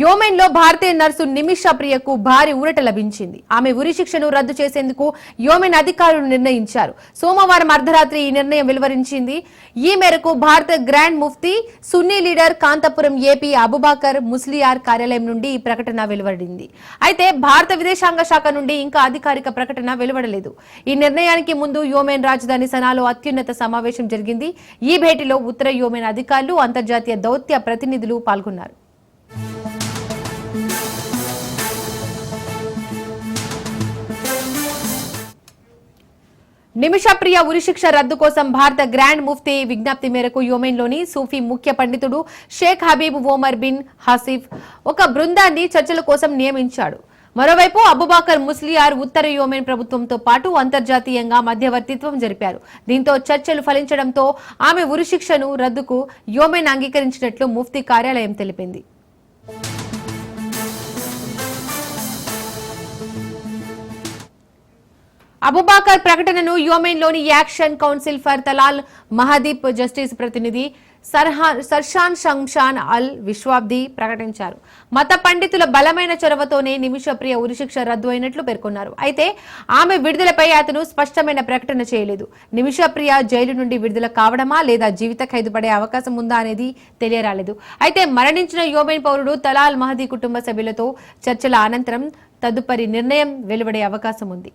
యోమెన్లో భారతీయ nurse Nimisha ప్రియకు భారీ ఊరట లభించింది. ఆమె ఉరి శిక్షను రద్దు చేసేందుకు యోమెన్ అధికారులు నిర్ణయించారు. సోమవారం అర్ధరాత్రి ఈ నిర్ణయం వెలువరించింది. ఈ మేరకు భారత గ్రాండ్ ముఫ్తీ సున్నీ లీడర్ కాంతపురం ఏపీ అబుబాకర్ ముస్లియార్ కార్యాలయం నుండి ఈ ప్రకటన వెలువడింది. అయితే భారత విదేశాంగ శాఖ నుండి ఇంకా అధికారిక ప్రకటన వెలువడలేదు. ఈ నిర్ణయానికి ముందు యోమెన్ రాజధాని సనాలో అత్యున్నత సమావేశం జరిగింది. ఈ భేటీలో ఉత్తర యోమెన్ అధికారులు అంతర్జాతీయ దౌత్య ప్రతినిధులు పాల్గొన్నారు. నిమిషప్రియ ఉరిశిక్ష రద్దు కోసం భారత గ్రాండ్ ముఫ్తీ విజ్ఞప్తి మేరకు యోమెన్లోని సూఫీ ముఖ్య పండితుడు Sheikh Habib Omar bin Haseef ఒక బృందాన్ని చర్చల కోసం నియమించాడు. మరోవైపు అబుబాకర్ ముస్లియార్ ఉత్తర యోమెన్ ప్రభుత్వంతో పాటు అంతర్జాతీయంగా మధ్యవర్తిత్వం జరిపారు. దీంతో చర్చలు ఫలించడంతో ఆమె ఉరిశిక్షను రద్దుకు యోమెన్ అంగీకరించినట్లు ముఫ్తీ కార్యాలయం తెలిపింది. అబుబాకర్ ప్రకటనను యోమెన్లోని action council for Talal మహదీప్ justice ప్రతినిధి సర్హా- సర్షాన్ షంషాన్ అల్ విశ్వాబ్ది ప్రకటించారు. మత పండితుల బలమైన చొరవతోనే నిమిషప్రియ ఉరిశిక్ష రద్దు అయినట్లు పేర్కొన్నారు. అయితే ఆమె విడుదలపై అతను స్పష్టమైన ప్రకటన చేయలేదు. నిమిషప్రియ జైలు నుండి విడుదల కావడమా లేదా జీవిత ఖైదు పడే అవకాశం ఉందా అనేది తెలియరాలేదు. అయితే మరణించిన యోమెన్ పౌరుడు తలాల్ మహదీ కుటుంబ సభ్యులతో చర్చల అనంతరం తదుపరి నిర్ణయం వెలువడే అవకాశం ఉంది.